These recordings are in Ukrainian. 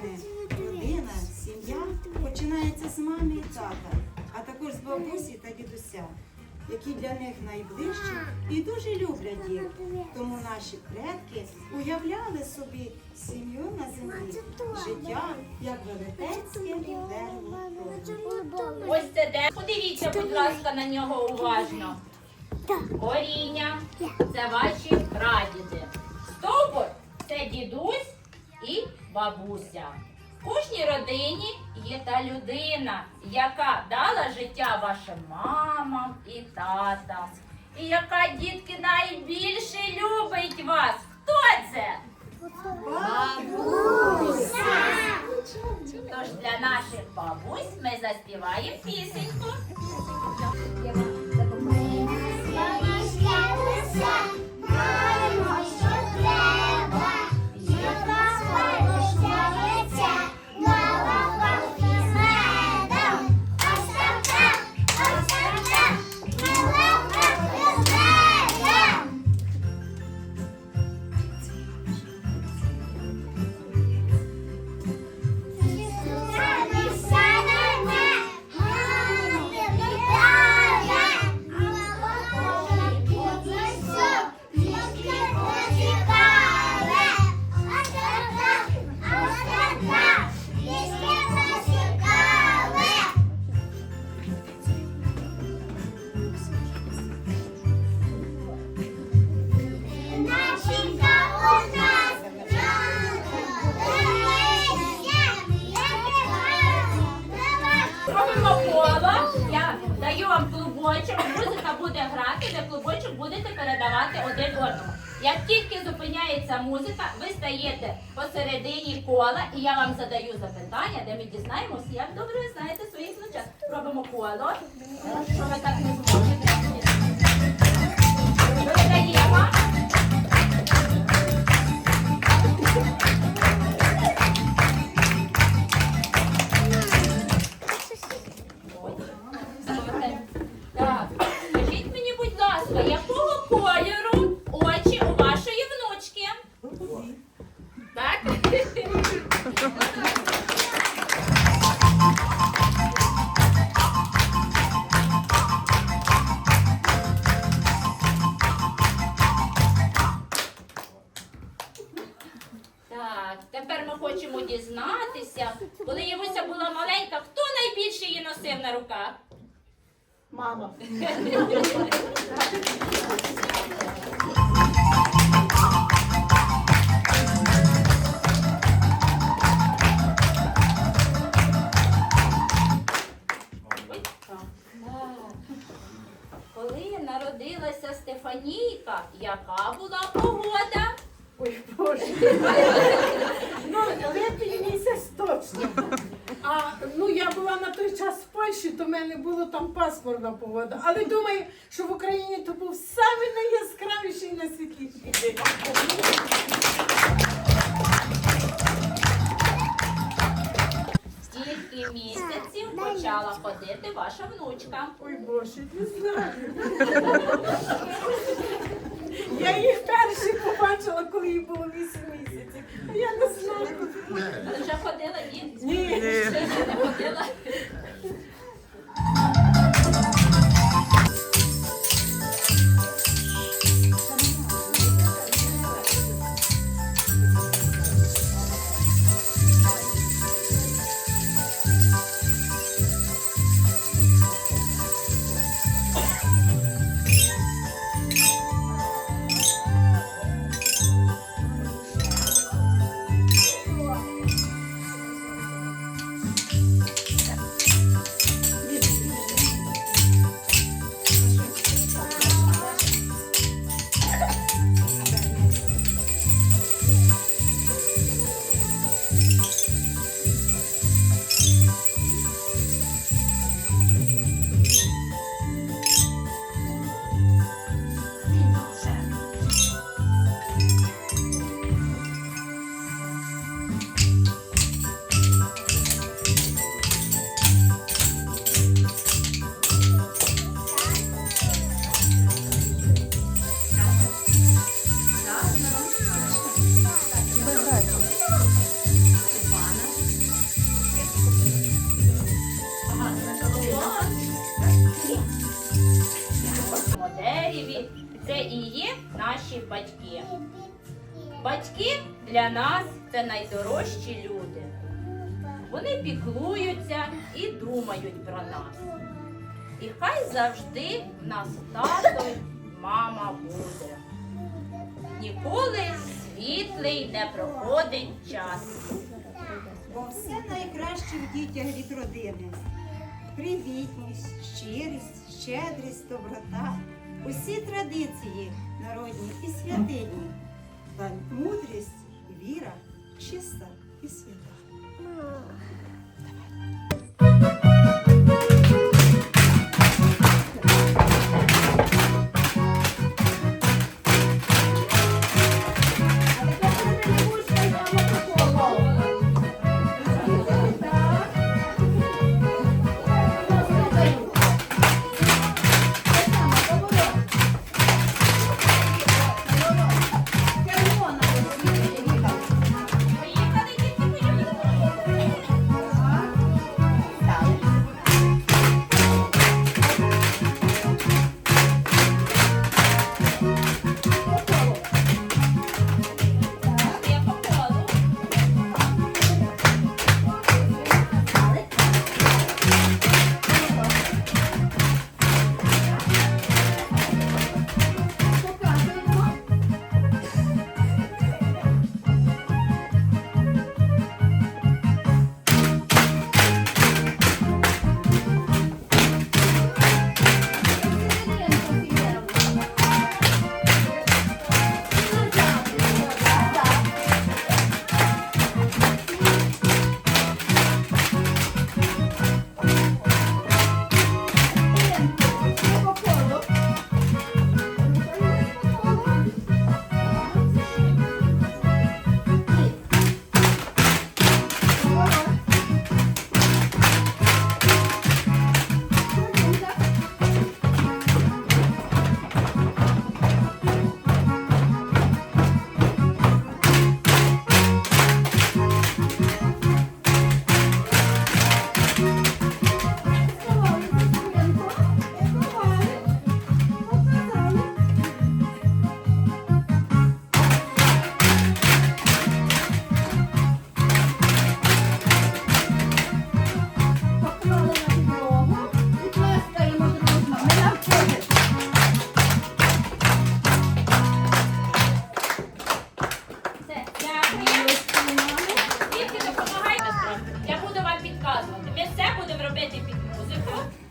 кожної родина, сім'я починається з мами і тата, а також з бабусі та дідуся, які для них найближчі і дуже люблять їх. Тому наші предки уявляли собі сім'ю на землі, життя як велетенське дерево. Ось це де. Подивіться, будь ласка, на нього уважно. Коріння це ваші прадіди. Стовбур це дідусь і бабуся. В кожній родині є та людина, яка дала життя вашим мамам і татам. І яка дітки найбільше кола, і я вам задаю запитання, де ми дізнаємося, як добре знаєте своїх внучат. Робимо коло. Що ви так не зможете? Передаємо. Хочемо дізнатися, коли Євуся була маленька, хто найбільше її носив на руках? Мама. Коли народилася Стефанійка, яка була погода? Ой, Боже. Ну, липень місяць точно. А ну я була на той час в Польщі, то в мене було там пасмурна погода. Але думаю, що в Україні то був самий найяскравіший і найсвітліший день. Скільки місяців почала ходити ваша внучка? Ой, Боже, не знаю. Я їх перші побачила, коли їй було 8 місяців. Я не знаю. Вже ходила ні? Ні. Ще не ходила. Наші думають про нас. І хай завжди в нас тато, й мама буде. Ніколи світлий не проходить час. Бо все найкраще в дітях від родини. Привітність, щирість, щедрість, доброта, усі традиції народні і святині, та мудрість, віра, чиста і свята.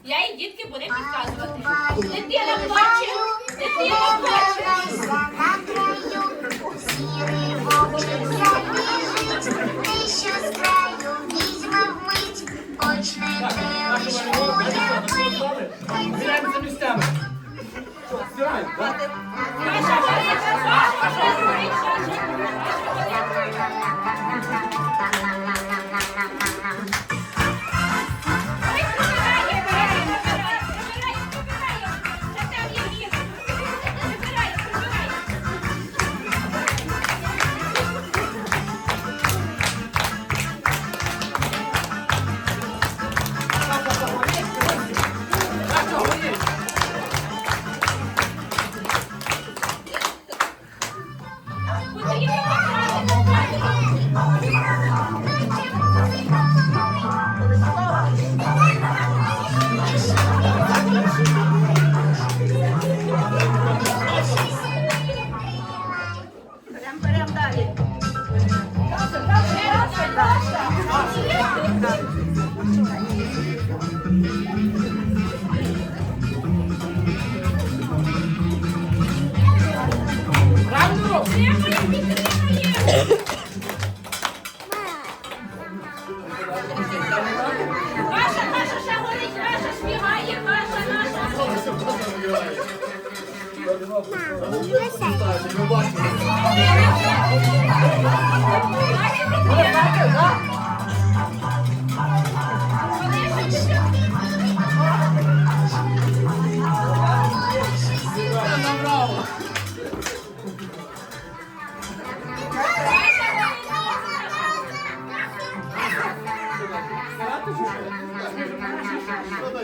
Я і дітки будемо підказувати. Дитина плаче, дитина плаче. Збираємо за місцями. Збираємо, так? Ваша горіша, ваша горіша, ваша Ой,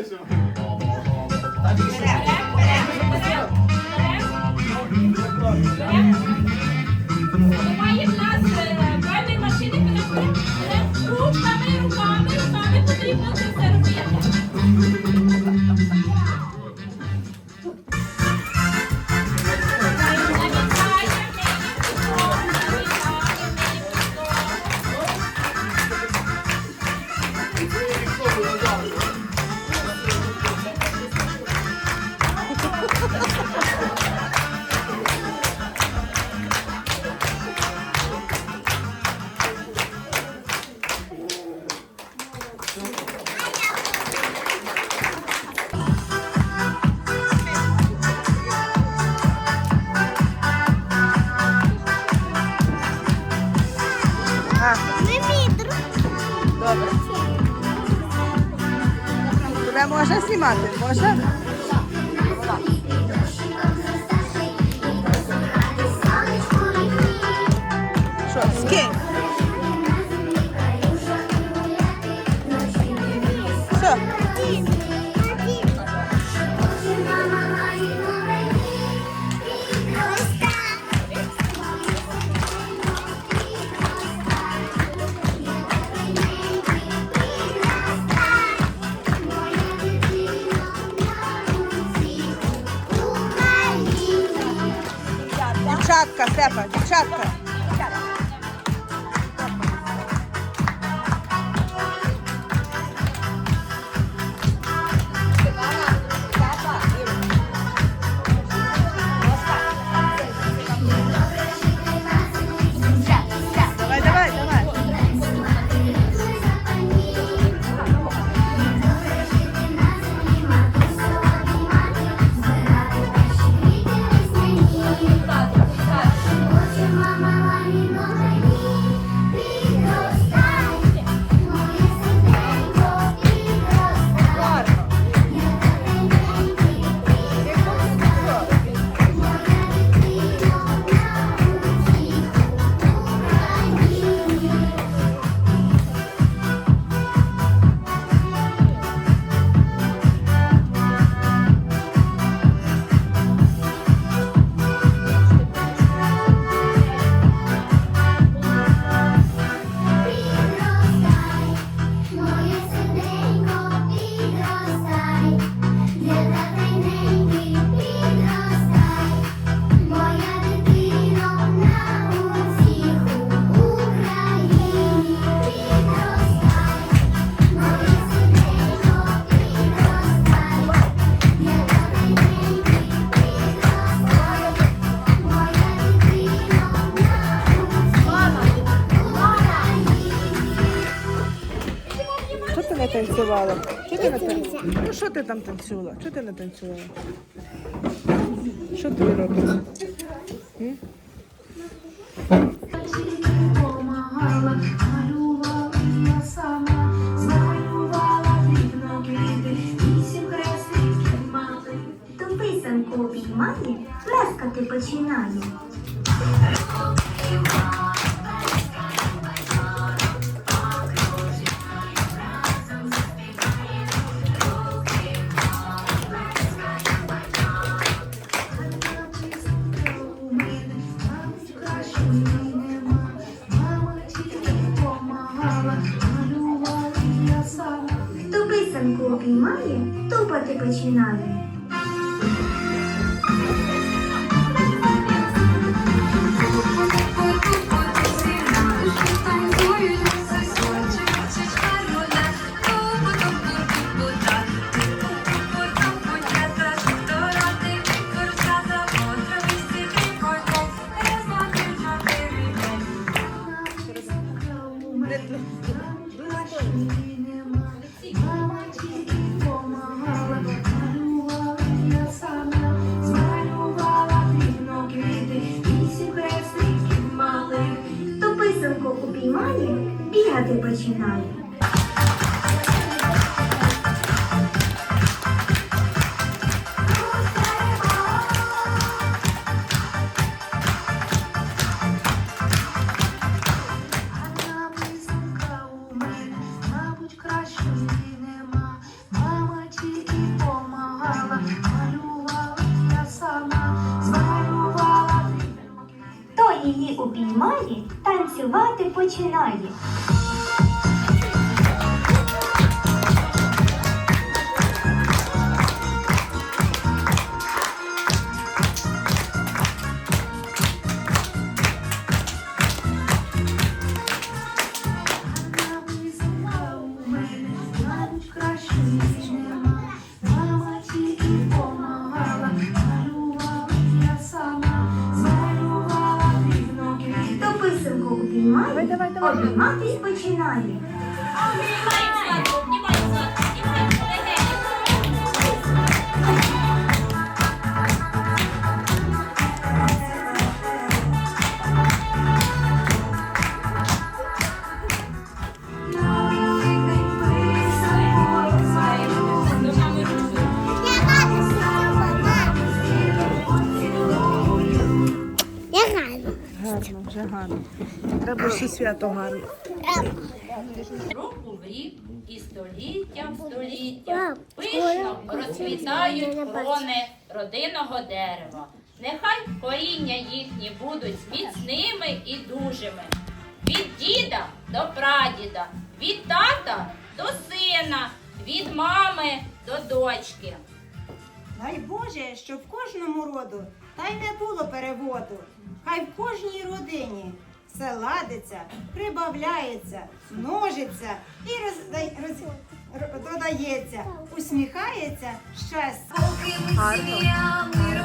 That's Що ти не танцювала? Ну що ти там танцювала? Що ти не танцювала? Що ти робиш? М? Малювала я сама, замалювала дрібно квіти, вісім хрестиків мати. Ту писанку обіймає, плескати починає. немає, тупати починає. так і. Гарно. Треба ще свято гарно. року в рік і століття в століття пишно розцвітають крони родинного дерева. Нехай коріння їхні будуть міцними і дужими. Від діда до прадіда, від тата до сина, від мами до дочки. Дай Боже, щоб в кожному роду та й не було переводу. Хай в кожній родині все ладиться, прибавляється, множиться і роздай- роз- ро- додається, усміхається щастя. Поки ми сім'я, ми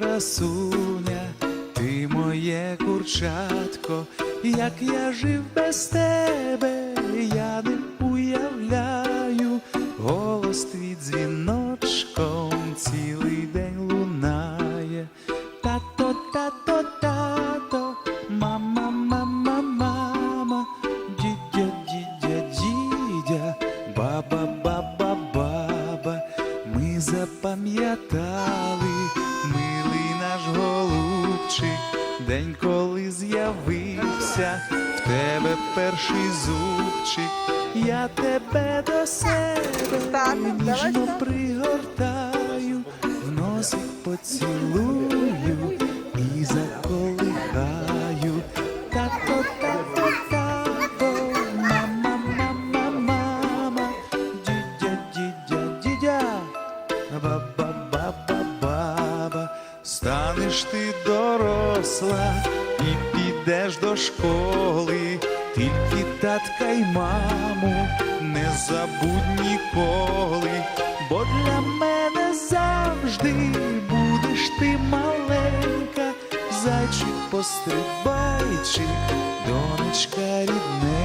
красуня, ти моє курчатко, як я жив без тебе, я не уявляю, голос твій дзвіночком цілий перший зубчик, я тебе до себе ніжно пригортаю, в носик поцілую татка й маму не забудь ніколи, бо для мене завжди будеш ти маленька, зайчик пострибайчик, донечка рідненька.